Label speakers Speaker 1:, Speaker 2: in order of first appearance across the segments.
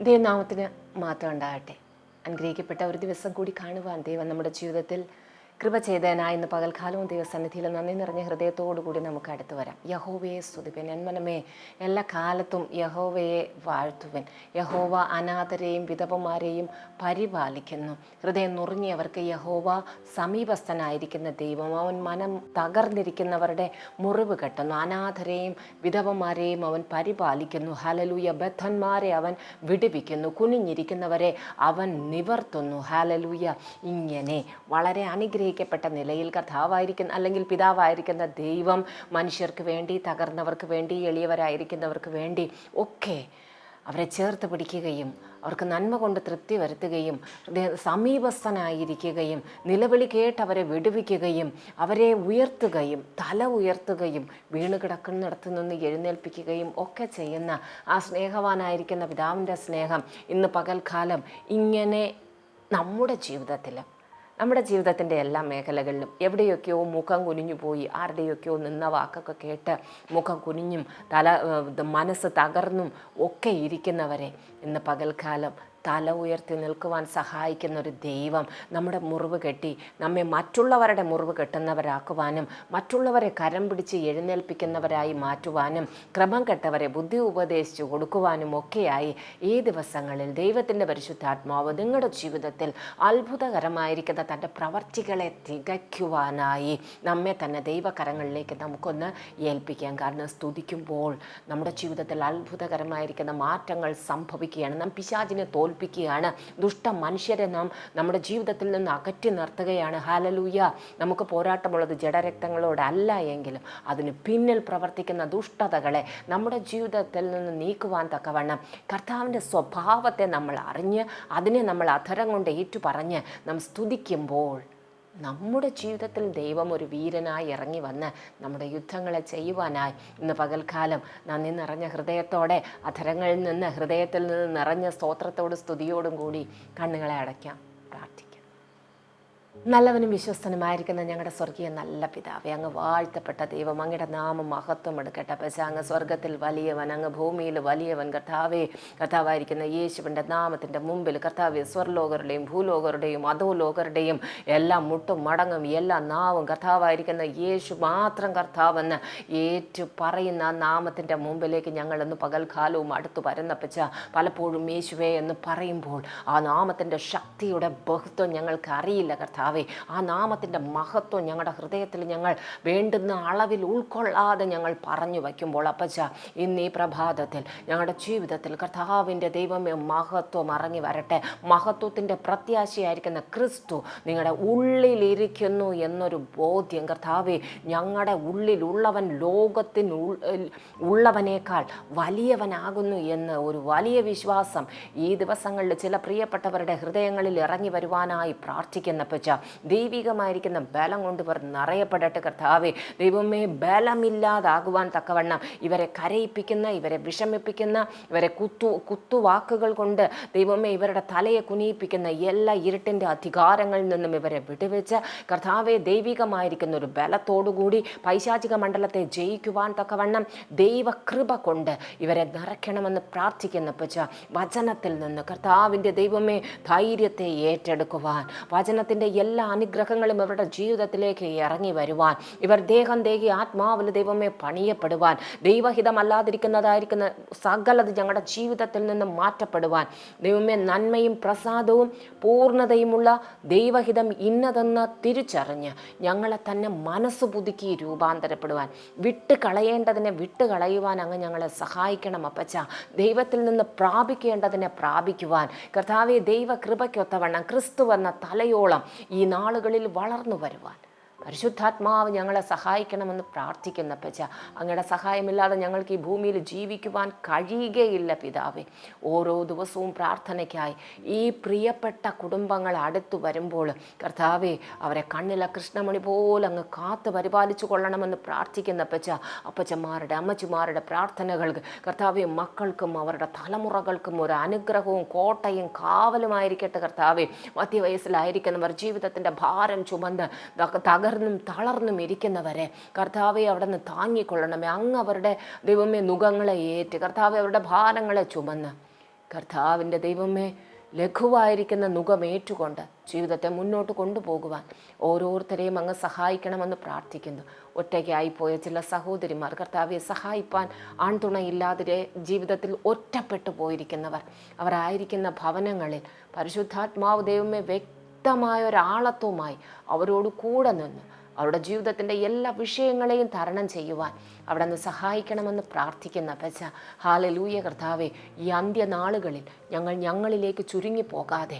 Speaker 1: ദൈവനാമത്തിന് മാത്രം ഉണ്ടാകട്ടെ. അനുഗ്രഹിക്കപ്പെട്ട ഒരു ദിവസം കൂടി കാണുവാൻ ദൈവം നമ്മുടെ ജീവിതത്തിൽ കൃപ ചെയ്തേനാ ഇന്ന് പകൽക്കാലവും ദൈവസന്നിധിയിൽ നന്ദി നിറഞ്ഞ ഹൃദയത്തോടു കൂടി നമുക്ക് അടുത്ത് വരാം. യഹോവയെ സ്തുതിപ്പൻ. എന്മനമേ എല്ലാ കാലത്തും യഹോവയെ വാഴ്ത്തുവൻ. യഹോവ അനാഥരെയും വിധവമാരെയും പരിപാലിക്കുന്നു. ഹൃദയം നുറുങ്ങിയവർക്ക് യഹോവ സമീപസ്ഥനായിരിക്കുന്ന ദൈവം അവൻ മനം തകർന്നിരിക്കുന്നവരുടെ മുറിവ് കെട്ടുന്നു. അനാഥരെയും വിധവമാരെയും അവൻ പരിപാലിക്കുന്നു. ഹലലൂയ ബദ്ധന്മാരെ അവൻ വിടുവിക്കുന്നു. കുനിഞ്ഞിരിക്കുന്നവരെ അവൻ നിവർത്തുന്നു. ഹാലലൂയ ഇങ്ങനെ വളരെ അനുഗ്രഹിക്കപ്പെട്ട നിലയിൽ കഥാവായിരിക്കുന്ന അല്ലെങ്കിൽ പിതാവായിരിക്കുന്ന ദൈവം മനുഷ്യർക്ക് വേണ്ടി തകർന്നവർക്ക് വേണ്ടി എളിയവരായിരിക്കുന്നവർക്ക് വേണ്ടി ഒക്കെ അവരെ ചേർത്ത് പിടിക്കുകയും അവർക്ക് നന്മ കൊണ്ട് തൃപ്തി വരുത്തുകയും സമീപസ്ഥനായിരിക്കുകയും നിലവിളി കേട്ട് അവരെ വിടുവിക്കുകയും അവരെ ഉയർത്തുകയും തല ഉയർത്തുകയും വീണ് കിടക്കുന്നിടത്ത് നിന്ന് എഴുന്നേൽപ്പിക്കുകയും ഒക്കെ ചെയ്യുന്ന ആ സ്നേഹവാനായിരിക്കുന്ന പിതാവിന്റെ സ്നേഹം ഇന്ന് പകൽക്കാലം ഇങ്ങനെ നമ്മുടെ ജീവിതത്തിൽ നമ്മുടെ ജീവിതത്തിന്റെ എല്ലാ മേഖലകളിലും എവിടെയൊക്കെയോ മുഖം കുനിഞ്ഞു പോയി ആരുടെയൊക്കെയോ നിന്ന വാക്കൊക്കെ കേട്ട് മുഖം കുനിഞ്ഞും തല മനസ്സ് തകർന്നും ഒക്കെ ഇരിക്കുന്നവരെ ഇന്ന് പകൽക്കാലം തല ഉയർത്തി നിൽക്കുവാൻ സഹായിക്കുന്ന ഒരു ദൈവം നമ്മുടെ മുറിവ് കെട്ടി നമ്മെ മറ്റുള്ളവരുടെ മുറിവ് കെട്ടുന്നവരാക്കുവാനും മറ്റുള്ളവരെ കരം പിടിച്ച് എഴുന്നേൽപ്പിക്കുന്നവരായി മാറ്റുവാനും ക്രമം കെട്ടവരെ ബുദ്ധി ഉപദേശിച്ചു കൊടുക്കുവാനും ഒക്കെയായി ഈ ദിവസങ്ങളിൽ ദൈവത്തിന്റെ പരിശുദ്ധാത്മാവ് നിങ്ങളുടെ ജീവിതത്തിൽ അത്ഭുതകരമായിരിക്കുന്ന തന്റെ പ്രവർത്തികളെ തികയ്ക്കുവാനായി നമ്മെ തന്നെ ദൈവകരങ്ങളിലേക്ക് നമുക്കൊന്ന് ഏൽപ്പിക്കാം കാരണം സ്തുതിക്കുമ്പോൾ നമ്മുടെ ജീവിതത്തിൽ അത്ഭുതകരമായിരിക്കുന്ന മാറ്റങ്ങൾ സംഭവിക്കുകയാണ്. നാം പിശാചിനെ തോൽപ്പിക്കുകയാണ് ദുഷ്ട മനുഷ്യരെ നാം നമ്മുടെ ജീവിതത്തിൽ നിന്ന് അകറ്റി നിർത്തുകയാണ്. ഹാലലൂയ നമുക്ക് പോരാട്ടമുള്ളത് ജഡരക്തങ്ങളോടല്ല എങ്കിലും അതിന് പിന്നിൽ പ്രവർത്തിക്കുന്ന ദുഷ്ടതകളെ നമ്മുടെ ജീവിതത്തിൽ നിന്ന് നീക്കുവാൻ തക്കവണ്ണം കർത്താവിന്റെ സ്വഭാവത്തെ നമ്മൾ അറിഞ്ഞ് അതിനെ നമ്മൾ അധരം കൊണ്ട് ഏറ്റുപറഞ്ഞ് നാം സ്തുതിക്കുമ്പോൾ നമ്മുടെ ജീവിതത്തിൽ ദൈവം ഒരു വീരനായി ഇറങ്ങി വന്ന് നമ്മുടെ യുദ്ധങ്ങളെ ചെയ്യുവാനായി ഇന്ന് പകൽക്കാലം നന്ദി നിറഞ്ഞ ഹൃദയത്തോടെ അധരങ്ങളിൽ നിന്ന് ഹൃദയത്തിൽ നിന്ന് നിറഞ്ഞ സ്തോത്രത്തോടും സ്തുതിയോടും കൂടി കണ്ണുകളെ അടയ്ക്കാം. പ്രാർത്ഥിക്കാം. നല്ലവനും വിശ്വസ്തനുമായിരിക്കുന്ന ഞങ്ങളുടെ സ്വർഗീയ നല്ല പിതാവേ അങ്ങ് വാഴ്ത്തപ്പെട്ട ദൈവം അങ്ങയുടെ നാമം മഹത്വം എടുക്കട്ടെ പക്ഷേ അങ്ങ് സ്വർഗത്തിൽ വലിയവൻ അങ്ങ് ഭൂമിയിൽ വലിയവൻ കർത്താവേ. കർത്താവായിരിക്കുന്ന യേശുവിന്റെ നാമത്തിന്റെ മുമ്പിൽ കർത്താവെ സ്വർലോകരുടെയും ഭൂലോകരുടെയും അധോലോകരുടെയും എല്ലാം മുട്ടും മടങ്ങും എല്ലാ നാവും കർത്താവായിരിക്കുന്ന യേശു മാത്രം കർത്താവെന്ന് ഏറ്റു പറയുന്ന നാമത്തിന്റെ മുമ്പിലേക്ക് ഞങ്ങളൊന്ന് പകൽക്കാലവും അടുത്തു വരുന്നപ്പച്ച പലപ്പോഴും യേശുവേ എന്ന് പറയുമ്പോൾ ആ നാമത്തിന്റെ ശക്തിയുടെ ബഹുത്വം ഞങ്ങൾക്ക് അറിയില്ല കർത്താവേ. ആ നാമത്തിന്റെ മഹത്വം ഞങ്ങളുടെ ഹൃദയത്തിൽ ഞങ്ങൾ വേണ്ടുന്ന അളവിൽ ഉൾക്കൊള്ളാതെ ഞങ്ങൾ പറഞ്ഞു വയ്ക്കുമ്പോൾ അപ്പച്ച ഇന്ന് ഈ പ്രഭാതത്തിൽ ഞങ്ങളുടെ ജീവിതത്തിൽ കർത്താവിന്റെ ദൈവമേ മഹത്വം ഇറങ്ങി വരട്ടെ. മഹത്വത്തിന്റെ പ്രത്യാശയായിരിക്കുന്ന ക്രിസ്തു നിങ്ങളുടെ ഉള്ളിലിരിക്കുന്നു എന്നൊരു ബോധ്യം കർത്താവെ ഞങ്ങളുടെ ഉള്ളിലുള്ളവൻ ലോകത്തിന് ഉള്ളവനേക്കാൾ വലിയവനാകുന്നു എന്ന് ഒരു വലിയ വിശ്വാസം ഈ ദിവസങ്ങളിൽ ചില പ്രിയപ്പെട്ടവരുടെ ഹൃദയങ്ങളിൽ ഇറങ്ങി വരുവാനായി പ്രാർത്ഥിക്കുന്ന പച്ച ദൈവികമായിരിക്കുന്ന ബലം കൊണ്ട് ഇവർ നിറയപ്പെടട്ടെ കർത്താവെ. ദൈവമേ ബലമില്ലാതാകുവാൻ തക്കവണ്ണം ഇവരെ കരയിപ്പിക്കുന്ന ഇവരെ വിഷമിപ്പിക്കുന്ന ഇവരെ കുത്തു കുത്തുവാക്കുകൾ കൊണ്ട് ദൈവമേ ഇവരുടെ തലയെ കുനിയിപ്പിക്കുന്ന എല്ലാ ഇരുട്ടിന്റെ അധികാരങ്ങളിൽ നിന്നും ഇവരെ വിടുവെച്ച് കർത്താവെ ദൈവികമായിരിക്കുന്ന ഒരു ബലത്തോടുകൂടി പൈശാചിക മണ്ഡലത്തെ ജയിക്കുവാൻ തക്കവണ്ണം ദൈവകൃപ കൊണ്ട് ഇവരെ നിറയ്ക്കണമെന്ന് പ്രാർത്ഥിക്കുന്ന പച്ച വചനത്തിൽ നിന്ന് കർത്താവിന്റെ ദൈവമേ ധൈര്യത്തെ ഏറ്റെടുക്കുവാൻ വചനത്തിന്റെ എല്ലാ അനുഗ്രഹങ്ങളും ഇവരുടെ ജീവിതത്തിലേക്ക് ഇറങ്ങി വരുവാൻ. ഇവർ ദേഹം ദേഹി ആത്മാവിൽ ദൈവമേ പണിയപ്പെടുവാൻ. ദൈവഹിതമല്ലാതിരിക്കുന്നതായിരിക്കുന്ന സകലത് ഞങ്ങളുടെ ജീവിതത്തിൽ നിന്ന് മാറ്റപ്പെടുവാൻ. ദൈവമേ നന്മയും പ്രസാദവും പൂർണതയുമുള്ള ദൈവഹിതം ഇന്നതെന്ന് തിരിച്ചറിഞ്ഞ് ഞങ്ങളെ തന്നെ മനസ്സ് പുതുക്കി രൂപാന്തരപ്പെടുവാൻ. വിട്ട് കളയേണ്ടതിനെ വിട്ട് കളയുവാൻ അങ്ങ് ഞങ്ങളെ സഹായിക്കണം അപ്പച്ച. ദൈവത്തിൽ നിന്ന് പ്രാപിക്കേണ്ടതിനെ പ്രാപിക്കുവാൻ. കർത്താവെ ദൈവ കൃപയ്ക്കൊത്തവണ്ണം ക്രിസ്തു എന്ന തലയോളം നാളുകളിൽ വളർന്നു വരുവാൻ. പരിശുദ്ധാത്മാവ് ഞങ്ങളെ സഹായിക്കണമെന്ന് പ്രാർത്ഥിക്കുന്ന പച്ച അങ്ങയുടെ സഹായമില്ലാതെ ഞങ്ങൾക്ക് ഈ ഭൂമിയിൽ ജീവിക്കുവാൻ കഴിയുകയില്ല പിതാവെ. ഓരോ ദിവസവും പ്രാർത്ഥനയ്ക്കായി ഈ പ്രിയപ്പെട്ട കുടുംബങ്ങൾ അടുത്തു വരുമ്പോൾ കർത്താവെ അവരെ കണ്ണിലെ കൃഷ്ണമണി പോലെ അങ്ങ് കാത്ത് പരിപാലിച്ചു കൊള്ളണമെന്ന് പ്രാർത്ഥിക്കുന്ന പച്ച അപ്പച്ചന്മാരുടെ അമ്മച്ചിമാരുടെ പ്രാർത്ഥനകൾക്ക് കർത്താവെ മക്കൾക്കും അവരുടെ തലമുറകൾക്കും ഒരു അനുഗ്രഹവും കോട്ടയും കാവലുമായിരിക്കട്ടെ കർത്താവെ. മധ്യവയസ്സിലായിരിക്കുന്നവർ ജീവിതത്തിന്റെ ഭാരം ചുമന്ന് തക- തകർന്നും തളർന്നും ഇരിക്കുന്നവരെ കർത്താവെ അവിടെ നിന്ന് താങ്ങിക്കൊള്ളണമേ. അങ്ങ് അവരുടെ ദൈവമേ നുഖങ്ങളെ ഏറ്റ്. കർത്താവെ അവരുടെ ഭാരങ്ങളെ ചുമന്ന്. കർത്താവിന്റെ ദൈവമേ ലഘുവായിരിക്കുന്ന നുഖമേറ്റുകൊണ്ട് ജീവിതത്തെ മുന്നോട്ട് കൊണ്ടുപോകുവാൻ ഓരോരുത്തരെയും അങ്ങ് സഹായിക്കണമെന്ന് പ്രാർത്ഥിക്കുന്നു. ഒറ്റയ്ക്കായിപ്പോയ ചില സഹോദരിമാർ കർത്താവെ സഹായിപ്പാൻ ആൺതുണയില്ലാതെ ജീവിതത്തിൽ ഒറ്റപ്പെട്ടു പോയിരിക്കുന്നവർ. അവരായിരിക്കുന്ന ഭവനങ്ങളിൽ പരിശുദ്ധാത്മാവ് ദൈവമേ വ്യക്തമായ ഒരാളത്വമായി അവരോട് കൂടെ നിന്ന് അവരുടെ ജീവിതത്തിന്റെ എല്ലാ വിഷയങ്ങളെയും തരണം ചെയ്യുവാൻ അവിടെ നിന്ന് സഹായിക്കണമെന്ന് പ്രാർത്ഥിക്കുന്ന പച്ച ഹാലലൂയ കർത്താവെ ഈ അന്ത്യനാളുകളിൽ ഞങ്ങൾ ഞങ്ങളിലേക്ക് ചുരുങ്ങി ചുരുങ്ങിപ്പോകാതെ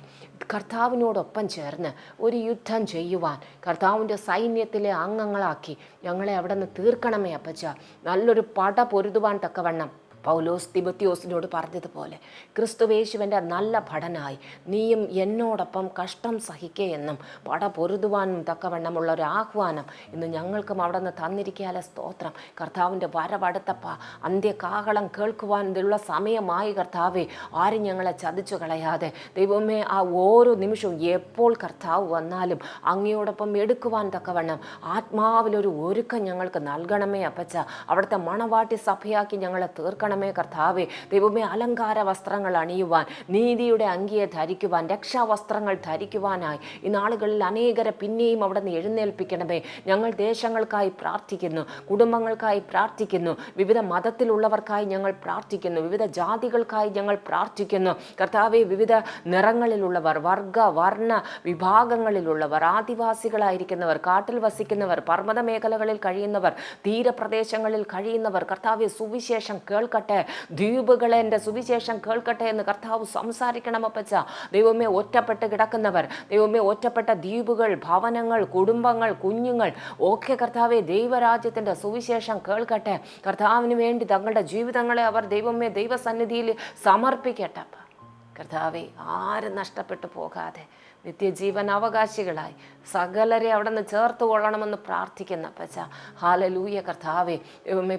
Speaker 1: കർത്താവിനോടൊപ്പം ചേർന്ന് ഒരു യുദ്ധം ചെയ്യുവാൻ കർത്താവിന്റെ സൈന്യത്തിലെ അംഗങ്ങളാക്കി ഞങ്ങളെ അവിടെ നിന്ന് തീർക്കണമേ അപ്പച്ച. നല്ലൊരു പട പൊരുതുവാൻ തക്കവണ്ണം പൗലോസ് തിബത്യോസിനോട് പറഞ്ഞതുപോലെ ക്രിസ്തുവേശുവിന്റെ നല്ല ഭടനായി നീയും എന്നോടൊപ്പം കഷ്ടം സഹിക്കേ എന്നും പട പൊരുതുവാനും തക്കവണ്ണമുള്ള ഒരു ആഹ്വാനം ഇന്ന് ഞങ്ങൾക്കും അവിടെ നിന്ന് തന്നിരിക്കാലെ സ്തോത്രം. കർത്താവിന്റെ വരവടുത്തപ്പ അന്ത്യകാഹളം കേൾക്കുവാനുള്ള സമയമായി കർത്താവെ ആരും ഞങ്ങളെ ചതിച്ചു കളയാതെ. ദൈവമേ ആ ഓരോ നിമിഷവും എപ്പോൾ കർത്താവ് വന്നാലും അങ്ങയോടൊപ്പം എടുക്കുവാൻ തക്കവണ്ണം ആത്മാവിലൊരു ഒരുക്കം ഞങ്ങൾക്ക് നൽകണമേ അപ്പച്ച. അവിടുത്തെ മണവാട്ടി സഭയാക്കി ഞങ്ങളെ തീർക്കണമേ കർത്താവെ. ദൈവമേ അലങ്കാര വസ്ത്രങ്ങൾ അണിയുവാൻ നീതിയുടെ അങ്കിയെ ധരിക്കുവാൻ രക്ഷാവസ്ത്രങ്ങൾ ധരിക്കുവാനായി ഈ നാളുകളിൽ അനേകരെ പിന്നെയും അവിടെ നിന്ന് എഴുന്നേൽപ്പിക്കണമേ. ഞങ്ങൾ ദേശങ്ങൾക്കായി പ്രാർത്ഥിക്കുന്നു കുടുംബങ്ങൾക്കായി പ്രാർത്ഥിക്കുന്നു വിവിധ മതത്തിലുള്ളവർക്കായി ഞങ്ങൾ പ്രാർത്ഥിക്കുന്നു വിവിധ ജാതികൾക്കായി ഞങ്ങൾ പ്രാർത്ഥിക്കുന്നു. കർത്താവെ വിവിധ നിറങ്ങളിലുള്ളവർ വർഗ വർണ വിഭാഗങ്ങളിലുള്ളവർ ആദിവാസികളായിരിക്കുന്നവർ കാട്ടിൽ വസിക്കുന്നവർ പർവത മേഖലകളിൽ കഴിയുന്നവർ തീരപ്രദേശങ്ങളിൽ കഴിയുന്നവർ കർത്താവെ സുവിശേഷം കേൾക്കട്ടെ? ദ്വീപുകളെ എന്റെ സുവിശേഷം കേൾക്കട്ടെ എന്ന് കർത്താവ് സംസാരിക്കണം അപ്പച്ച. ദൈവമേ ഒറ്റപ്പെട്ട് കിടക്കുന്നവർ ദൈവമേ ഒറ്റപ്പെട്ട ദ്വീപുകൾ ഭവനങ്ങൾ കുടുംബങ്ങൾ കുഞ്ഞുങ്ങൾ ഒക്കെ കർത്താവെ ദൈവരാജ്യത്തിന്റെ സുവിശേഷം കേൾക്കട്ടെ. കർത്താവിന് വേണ്ടി തങ്ങളുടെ ജീവിതങ്ങളെ അവർ ദൈവമേ ദൈവസന്നിധിയിൽ സമർപ്പിക്കട്ടെ. കർത്താവെ ആരും നഷ്ടപ്പെട്ടു പോകാതെ നിത്യജീവൻ അവകാശികളായി സകലരെ അവിടെ നിന്ന് ചേർത്ത് കൊള്ളണമെന്ന് പ്രാർത്ഥിക്കുന്ന പച്ച ഹാലലൂയ കർത്താവെ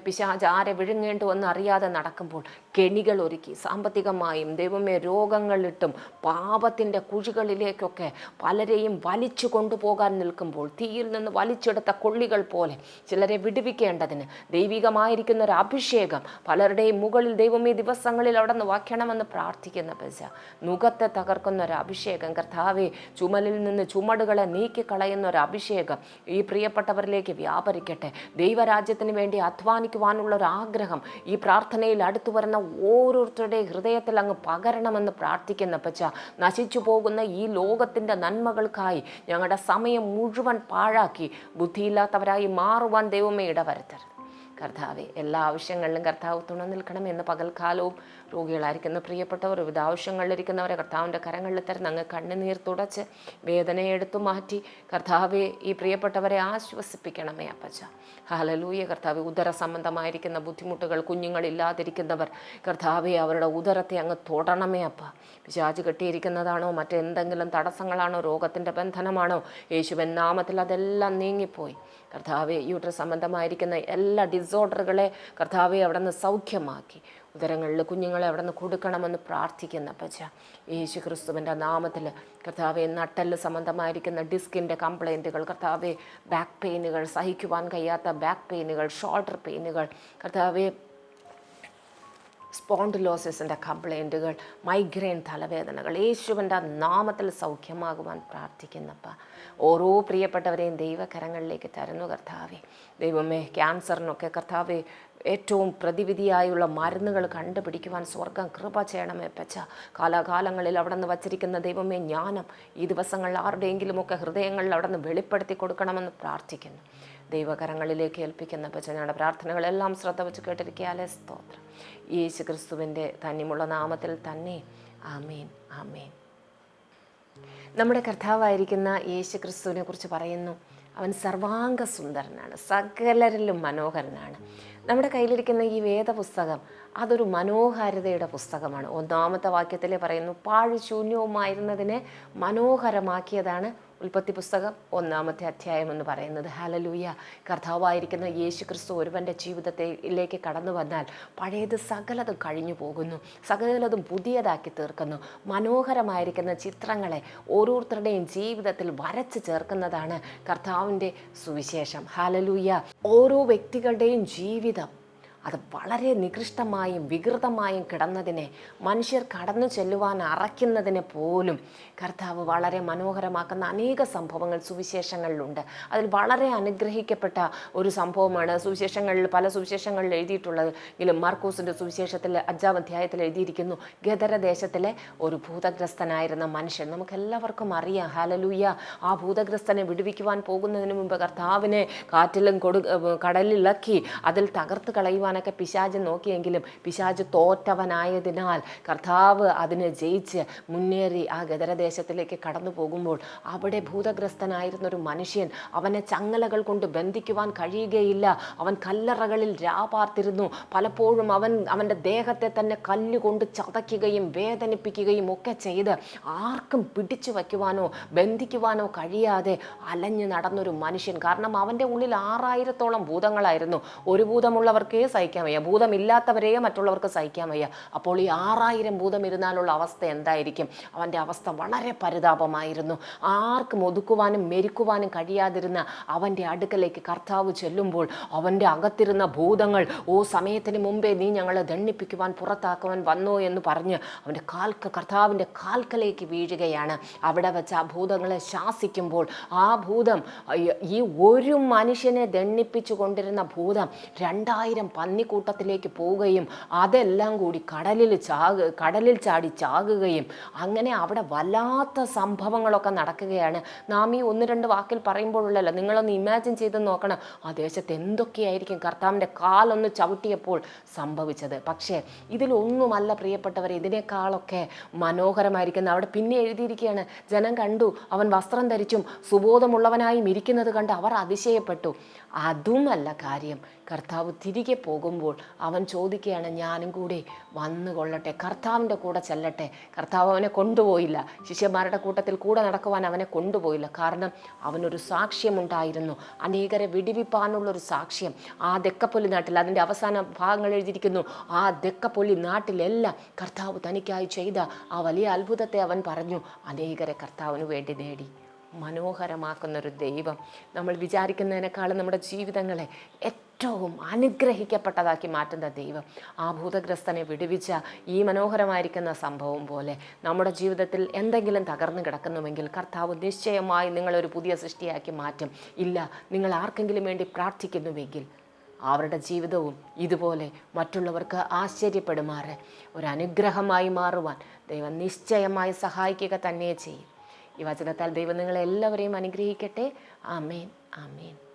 Speaker 1: പിശാജ് ആരെ വിഴുങ്ങേണ്ടു എന്ന് അറിയാതെ നടക്കുമ്പോൾ കെണികൾ ഒരുക്കി സാമ്പത്തികമായും ദൈവമേ രോഗങ്ങളിട്ടും പാപത്തിന്റെ കുഴികളിലേക്കൊക്കെ പലരെയും വലിച്ചു കൊണ്ടുപോകാൻ നിൽക്കുമ്പോൾ തീയിൽ നിന്ന് വലിച്ചെടുത്ത കൊള്ളികൾ പോലെ ചിലരെ വിടുവിക്കേണ്ടതിന് ദൈവികമായിരിക്കുന്ന ഒരു അഭിഷേകം പലരുടെയും മുകളിൽ ദൈവമേ ദിവസങ്ങളിൽ അവിടെ നിന്ന് വയ്ക്കണമെന്ന് പ്രാർത്ഥിക്കുന്ന പച്ച മുഖത്തെ തകർക്കുന്ന ഒരു അഭിഷേകം കർത്താവെ ചുമലിൽ നിന്ന് ചുമടുകളെ നീക്കിക്കളയുന്ന ഒരു അഭിഷേകം ഈ പ്രിയപ്പെട്ടവരിലേക്ക് വ്യാപരിക്കട്ടെ. ദൈവരാജ്യത്തിന് വേണ്ടി അധ്വാനിക്കുവാനുള്ള ഒരു ആഗ്രഹം ഈ പ്രാർത്ഥനയിൽ അടുത്തു വരുന്ന ഓരോരുത്തരുടെ ഹൃദയത്തിൽ അങ്ങ് പകരണമെന്ന് പ്രാർത്ഥിക്കുന്ന പച്ച നശിച്ചു പോകുന്ന ഈ ലോകത്തിന്റെ നന്മകൾക്കായി ഞങ്ങളുടെ സമയം മുഴുവൻ പാഴാക്കി ബുദ്ധിയില്ലാത്തവരായി മാറുവാൻ ദൈവമേ ഇടവരുത്തരുത്. കർത്താവെ എല്ലാ ആവശ്യങ്ങളിലും കർത്താവ് തുണ നിൽക്കണമെന്ന് പകൽക്കാലവും രോഗികളായിരിക്കുന്ന പ്രിയപ്പെട്ടവർ വിവിധ ആവശ്യങ്ങളിലിരിക്കുന്നവരെ കർത്താവിന്റെ കരങ്ങളിൽ തരുന്ന അങ്ങ് കണ്ണുനീർ തുടച്ച് വേദനയെടുത്തു മാറ്റി കർത്താവെ ഈ പ്രിയപ്പെട്ടവരെ ആശ്വസിപ്പിക്കണമേ അപ്പച്ച. ഹലലൂയ കർത്താവ് ഉദര സംബന്ധമായിരിക്കുന്ന ബുദ്ധിമുട്ടുകൾ കുഞ്ഞുങ്ങളില്ലാതിരിക്കുന്നവർ കർത്താവെ അവരുടെ ഉദരത്തെ അങ്ങ് തൊടണമേ അപ്പ. പിശാജ് കെട്ടിയിരിക്കുന്നതാണോ മറ്റെന്തെങ്കിലും തടസ്സങ്ങളാണോ രോഗത്തിന്റെ ബന്ധനമാണോ യേശുവൻ നാമത്തിൽ അതെല്ലാം നീങ്ങിപ്പോയി. കർത്താവെ യൂട്ര സംബന്ധമായിരിക്കുന്ന എല്ലാ ഡിസോർഡറുകളെ കർത്താവെ അവിടെ നിന്ന് സൗഖ്യമാക്കി. ഉദരങ്ങളിൽ കുഞ്ഞുങ്ങളെ അവിടെ നിന്ന് കൊടുക്കണമെന്ന് പ്രാർത്ഥിക്കുന്ന പച്ച യേശു ക്രിസ്തുവിന്റെ നാമത്തിൽ കർത്താവെ നട്ടൽ സംബന്ധമായിരിക്കുന്ന ഡിസ്കിന്റെ കംപ്ലൈന്റുകൾ കർത്താവെ ബാക്ക് പെയിനുകൾ സഹിക്കുവാൻ കഴിയാത്ത ബാക്ക് പെയിനുകൾ ഷോൾഡർ പെയിനുകൾ കർത്താവെ സ്പോണ്ടിലോസിസിന്റെ കംപ്ലൈന്റുകൾ മൈഗ്രെയിൻ തലവേദനകൾ യേശുവിന്റെ നാമത്തിൽ സൗഖ്യമാകുവാൻ പ്രാർത്ഥിക്കുന്നപ്പ ഓരോ പ്രിയപ്പെട്ടവരെയും ദൈവകരങ്ങളിലേക്ക് തരുന്നു കർത്താവെ. ദൈവമേ ക്യാൻസറിനൊക്കെ കർത്താവെ ഏറ്റവും പ്രതിവിധിയായുള്ള മരുന്നുകൾ കണ്ടുപിടിക്കുവാൻ സ്വർഗം കൃപ ചെയ്യണമേ പച്ച കാലാകാലങ്ങളിൽ അവിടെ നിന്ന് വച്ചിരിക്കുന്ന ദൈവമേ ജ്ഞാനം ഈ ദിവസങ്ങളിൽ ആരുടെയെങ്കിലുമൊക്കെ ഹൃദയങ്ങളിൽ അവിടെ നിന്ന് വെളിപ്പെടുത്തി കൊടുക്കണമെന്ന് പ്രാർത്ഥിക്കുന്നു. ദൈവകരങ്ങളിലേക്ക് ഏൽപ്പിക്കുന്ന ഭജനയുടെ പ്രാർത്ഥനകളെല്ലാം ശ്രദ്ധ വെച്ച് കേട്ടിരിക്കാലേ സ്തോത്രം. യേശു ക്രിസ്തുവിന്റെ തന്നിമുള്ള നാമത്തിൽ തന്നെ. ആമേൻ. ആമേൻ. നമ്മുടെ കർത്താവായിരിക്കുന്ന യേശു ക്രിസ്തുവിനെ കുറിച്ച് പറയുന്നു. അവൻ സർവാംഗ സുന്ദരനാണ് സകലരിലും മനോഹരനാണ്. നമ്മുടെ കയ്യിലിരിക്കുന്ന ഈ വേദപുസ്തകം അതൊരു മനോഹാരിതയുടെ പുസ്തകമാണ്. ഒന്നാമത്തെ വാക്യത്തിലെ പറയുന്നു പാഴ് ശൂന്യവുമായിരുന്നതിനെ മനോഹരമാക്കിയതാണ് ഉൽപ്പത്തി പുസ്തകം ഒന്നാമത്തെ അധ്യായം എന്ന് പറയുന്നത്. ഹലലൂയ കർത്താവായിരിക്കുന്ന യേശു ക്രിസ്തു ഒരുവന്റെ ജീവിതത്തിലേക്ക് കടന്നു വന്നാൽ പഴയത് സകലതും കഴിഞ്ഞു പോകുന്നു. സകലതും പുതിയതാക്കി തീർക്കുന്നു. മനോഹരമായിരിക്കുന്ന ചിത്രങ്ങളെ ഓരോരുത്തരുടെയും ജീവിതത്തിൽ വരച്ച് ചേർക്കുന്നതാണ് കർത്താവിന്റെ സുവിശേഷം. ഹലലൂയ ഓരോ വ്യക്തികളുടെയും ജീവിതം അത് വളരെ നികൃഷ്ടമായും വികൃതമായും കിടന്നതിനെ മനുഷ്യർ കടന്നു ചെല്ലുവാൻ അറയ്ക്കുന്നതിനെ പോലും കർത്താവ് വളരെ മനോഹരമാക്കുന്ന അനേക സംഭവങ്ങൾ സുവിശേഷങ്ങളിലുണ്ട്. അതിൽ വളരെ അനുഗ്രഹിക്കപ്പെട്ട ഒരു സംഭവമാണ് സുവിശേഷങ്ങളിൽ പല സുവിശേഷങ്ങളിൽ എഴുതിയിട്ടുള്ളത് എങ്കിലും മാർക്കോസിന്റെ സുവിശേഷത്തിൽ അഞ്ചാം അധ്യായത്തിൽ എഴുതിയിരിക്കുന്നു ഗദരദേശത്തിലെ ഒരു ഭൂതഗ്രസ്തനായിരുന്ന മനുഷ്യൻ. നമുക്കെല്ലാവർക്കും അറിയാം ഹാലലൂയ ആ ഭൂതഗ്രസ്തനെ വിടുവിക്കുവാൻ പോകുന്നതിന് മുമ്പ് കർത്താവിനെ കാറ്റിലും കൊടു കടലിളക്കി അതിൽ തകർത്ത് കളയുവാനൊക്കെ പിശാജ് നോക്കിയെങ്കിലും പിശാജ് തോറ്റവനായതിനാൽ കർത്താവ് അതിനെ ജയിച്ച് മുന്നേറി ആ ഗദരദേശത്തിലേക്ക് കടന്നു പോകുമ്പോൾ അവിടെ ഭൂതഗ്രസ്തനായിരുന്നൊരു മനുഷ്യൻ അവനെ ചങ്ങലകൾ കൊണ്ട് ബന്ധിക്കുവാൻ കഴിയുകയില്ല. അവൻ കല്ലറകളിൽ രാപാർത്തിരുന്നു. പലപ്പോഴും അവൻ അവന്റെ ദേഹത്തെ തന്നെ കല്ലുകൊണ്ട് ചതയ്ക്കുകയും വേദനിപ്പിക്കുകയും ഒക്കെ ചെയ്ത് ആർക്കും പിടിച്ചു വയ്ക്കുവാനോ ബന്ധിക്കുവാനോ കഴിയാതെ അലഞ്ഞു നടന്നൊരു മനുഷ്യൻ. കാരണം അവന്റെ ഉള്ളിൽ ആറായിരത്തോളം ഭൂതങ്ങളായിരുന്നു. ഒരു ഭൂതമുള്ളവർക്കേ സഹിക്കാൻ വയ്യ. ഭൂതമില്ലാത്തവരെ മറ്റുള്ളവർക്ക് സഹിക്കാൻ വയ്യ. അപ്പോൾ ഈ ആറായിരം ഭൂതം ഇരുന്നാലുള്ള അവസ്ഥ എന്തായിരിക്കും? അവന്റെ അവസ്ഥ വളരെ പരിതാപമായിരുന്നു. ആർക്കും ഒതുക്കുവാനും മെരുക്കുവാനും കഴിയാതിരുന്ന അവന്റെ അടുക്കലേക്ക് കർത്താവ് ചെല്ലുമ്പോൾ അവന്റെ അകത്തിരുന്ന ഭൂതങ്ങൾ ഓ സമയത്തിന് മുമ്പേ നീ ഞങ്ങളെ ദണ്ണിപ്പിക്കുവാൻ പുറത്താക്കുവാൻ വന്നോ എന്ന് പറഞ്ഞ് അവന്റെ കാൽക്ക് കർത്താവിന്റെ കാൽക്കലേക്ക് വീഴുകയാണ്. അവിടെ വെച്ച് ആ ഭൂതങ്ങളെ ശാസിക്കുമ്പോൾ ആ ഭൂതം ഈ ഒരു മനുഷ്യനെ ദണ്ണിപ്പിച്ചു കൊണ്ടിരുന്ന ഭൂതം രണ്ടായിരം പന്നിക്കൂട്ടത്തിലേക്ക് പോവുകയും അതെല്ലാം കൂടി കടലിൽ ചാകു കടലിൽ ചാടി ചാകുകയും അങ്ങനെ അവിടെ വല്ലാത്ത സംഭവങ്ങളൊക്കെ നടക്കുകയാണ്. നാം ഈ ഒന്ന് രണ്ട് വാക്കിൽ പറയുമ്പോഴുള്ളല്ലോ നിങ്ങളൊന്ന് ഇമാജിൻ ചെയ്ത് നോക്കണം. ആ ദേശത്ത് എന്തൊക്കെയായിരിക്കും കർത്താവിന്റെ കാലൊന്ന് ചവിട്ടിയപ്പോൾ സംഭവിച്ചത്. പക്ഷേ ഇതിലൊന്നുമല്ല പ്രിയപ്പെട്ടവർ ഇതിനേക്കാളൊക്കെ മനോഹരമായിരിക്കുന്നത് അവിടെ പിന്നെ എഴുതിയിരിക്കുകയാണ് ജനം കണ്ടു അവൻ വസ്ത്രം ധരിച്ചും സുബോധമുള്ളവനായും ഇരിക്കുന്നത് കണ്ട് അവർ അതിശയപ്പെട്ടു. അതുമല്ല കാര്യം കർത്താവ് തിരികെ പോകുമ്പോൾ അവൻ ചോദിക്കുകയാണ് ഞാനും കൂടി വന്നു കൊള്ളട്ടെ. കർത്താവിന്റെ കൂടെ ചെല്ലട്ടെ. കർത്താവ് അവനെ കൊണ്ടുപോയില്ല. ശിഷ്യന്മാരുടെ കൂട്ടത്തിൽ കൂടെ നടക്കുവാൻ അവനെ കൊണ്ടുപോയില്ല. കാരണം അവനൊരു സാക്ഷ്യമുണ്ടായിരുന്നു. അനേകരെ വിടിവിപ്പാനുള്ളൊരു സാക്ഷ്യം. ആ ദെക്കപ്പൊലി നാട്ടിൽ അതിന്റെ അവസാന ഭാഗങ്ങൾ എഴുതിയിരിക്കുന്നു. ആ ദെക്കപ്പൊലി നാട്ടിലെല്ലാം കർത്താവ് തനിക്കായി ചെയ്ത ആ വലിയ അത്ഭുതത്തെ അവൻ പറഞ്ഞു. അനേകരെ കർത്താവിന് വേണ്ടി നേടി. മനോഹരമാക്കുന്നൊരു ദൈവം. നമ്മൾ വിചാരിക്കുന്നതിനേക്കാളും നമ്മുടെ ജീവിതങ്ങളെ ഏറ്റവും അനുഗ്രഹിക്കപ്പെട്ടതാക്കി മാറ്റുന്ന ദൈവം. ആ ഭൂതഗ്രസ്തനെ വിടുവിച്ച ഈ മനോഹരമായിരിക്കുന്ന സംഭവം പോലെ നമ്മുടെ ജീവിതത്തിൽ എന്തെങ്കിലും തകർന്നു കിടക്കുന്നുവെങ്കിൽ കർത്താവ് നിശ്ചയമായി നിങ്ങളൊരു പുതിയ സൃഷ്ടിയാക്കി മാറ്റും. ഇല്ല നിങ്ങൾ ആർക്കെങ്കിലും വേണ്ടി പ്രാർത്ഥിക്കുന്നുവെങ്കിൽ അവരുടെ ജീവിതവും ഇതുപോലെ മറ്റുള്ളവർക്ക് ആശ്ചര്യപ്പെടുമാറ്. ഒരു അനുഗ്രഹമായി മാറുവാൻ ദൈവം നിശ്ചയമായി സഹായിക്കുക തന്നെ ചെയ്യും. ഈ വചനത്താൽ ദൈവം നിങ്ങളെല്ലാവരെയും അനുഗ്രഹിക്കട്ടെ. ആമേൻ. ആമേൻ.